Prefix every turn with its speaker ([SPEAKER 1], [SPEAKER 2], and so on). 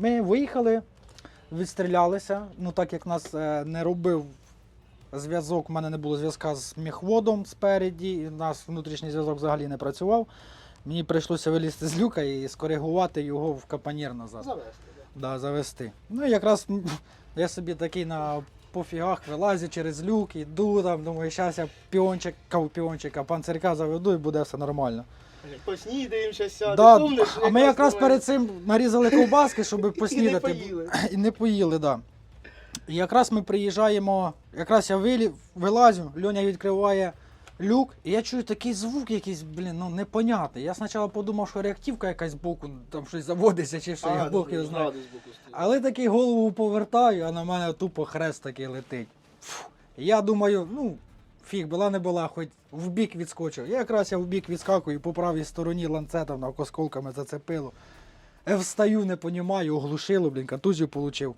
[SPEAKER 1] Ми виїхали, відстрілялися. Ну, так як нас е, не робив зв'язок, в мене не було зв'язка з міхводом спереді, і у нас внутрішній зв'язок взагалі не працював. Мені прийшлося вилізти з люка і скоригувати його в капанір назад.
[SPEAKER 2] Завести. да.
[SPEAKER 1] Да, завести. Ну якраз я собі такий на пофігах вилазю через люк, іду там, думаю, зараз я піончик, піончика, панцирка заведу і буде все нормально.
[SPEAKER 2] Поснідаємо щас сяде.
[SPEAKER 1] Да,
[SPEAKER 2] Помниш,
[SPEAKER 1] а ми якраз
[SPEAKER 2] думає?
[SPEAKER 1] перед цим нарізали ковбаски, щоб поснідати.
[SPEAKER 2] І не поїли.
[SPEAKER 1] І не поїли, так. Да. І якраз ми приїжджаємо, якраз я вилі, вилазю, Льоня відкриває люк, і я чую такий звук якийсь, блін, ну непонятний. Я спочатку подумав, що реактивка якась збоку, там щось заводиться чи що,
[SPEAKER 2] А,
[SPEAKER 1] я Бог
[SPEAKER 2] добре,
[SPEAKER 1] його знає.
[SPEAKER 2] стоїть.
[SPEAKER 1] Але такий голову повертаю, а на мене тупо хрест такий летить. Фу. Я думаю, ну, фіг, була не була, хоч в бік відскочив. Я якраз я в бік відскакую, по правій стороні ланцетом на осколками зацепило. Встаю, не понімаю, оглушило, блін, контузію получив.